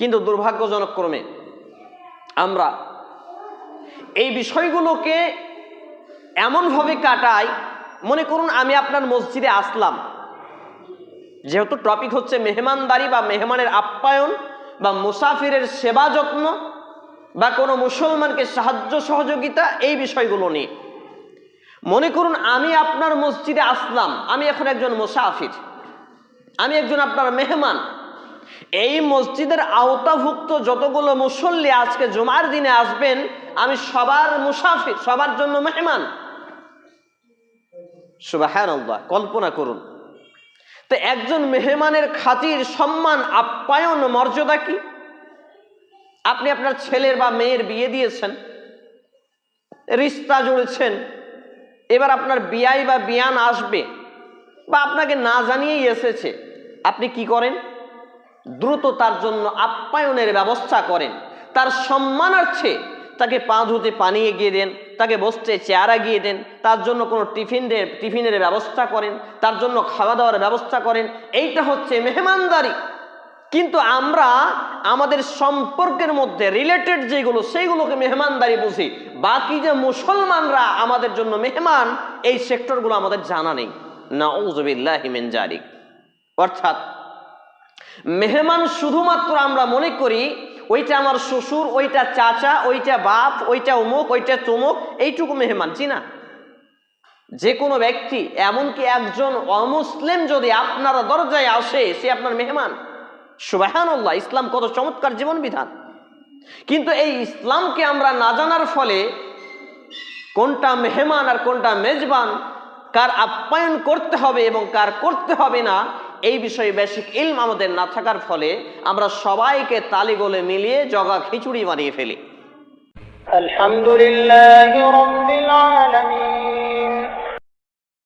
কিন্তু দুর্ভাগ্যজনক ক্রমে আমরা এই বিষয়গুলোকে এমনভাবে কাটাই, মনে করুন আমি আপনার মসজিদে আসলাম, যেহেতু টপিক হচ্ছে মেহমানদারি বা মেহমানের আপ্যায়ন বা মুসাফিরের সেবা যত্ন বা কোনো মুসলমানকে সাহায্য সহযোগিতা, এই বিষয়গুলো নিয়ে। মনে করুন আমি আপনার মসজিদে আসলাম, আমি এখন একজন মুসাফির। আমি একজন আপনার মেহমান। এই মসজিদের আওতাভুক্ত যতগুলো মুসল্লি আজকে জুমার দিনে আসবেন, আমি সবার মুসাফির, সবার জন্য মেহমান। সুবাহান কল্পনা করুন। তো একজন মেহমানের খাতির, সম্মান, আপ্যায়ন, মর্যাদা কি? আপনি আপনার ছেলের বা মেয়ের বিয়ে দিয়েছেন, রিস্তা জুড়েছেন, এবার আপনার বিয়াই বা বিয়ান আসবে, বা আপনাকে না জানিয়েই এসেছে আপনি কি করেন? দ্রুত তার জন্য আপ্যায়নের ব্যবস্থা করেন। তার সম্মানার্থে তাকে পা ধুতে পানি এগিয়ে দেন, তাকে বসতে চেয়ার এগিয়ে দেন, তার জন্য কোনো টিফিনের টিফিনের ব্যবস্থা করেন, তার জন্য খাওয়া দাওয়ার ব্যবস্থা করেন, এইটা হচ্ছে মেহমানদারি। কিন্তু আমরা আমাদের সম্পর্কের মধ্যে রিলেটেড যেগুলো, সেইগুলোকে মেহমানদারি বুঝি। বাকি যে মুসলমানরা আমাদের জন্য মেহমান, এই সেক্টরগুলো আমাদের জানা নেই। না ওজবিল্লাহিমেন জারিক অর্থাৎ মেহমান শুধুমাত্র আমরা মনে করি, ওইটা আমার শ্বশুর, ওইটা চাচা, ওইটা বাপ, ওইটা অমুক, ওইটা তমুক, এইটুকু মেহমান, জি না? যে কোনো ব্যক্তি, এমনকি একজন অমুসলিম যদি আপনার দরজায় আসে, সে আপনার মেহমান। সুবাহান্লাহ ইসলাম কত চমৎকার জীবন বিধান কিন্তু এই ইসলামকে আমরা না জানার ফলে কোনটা মেহমান আর কোনটা মেজবান, কার আপ্যায়ন করতে হবে এবং কার করতে হবে না এই বিষয়ে বেসিক ইলম আমাদের না থাকার ফলে আমরা সবাইকে তালিগোলে মিলিয়ে জগা খিচুড়ি বানিয়ে ফেলি। আলহামদুলিল্লাহ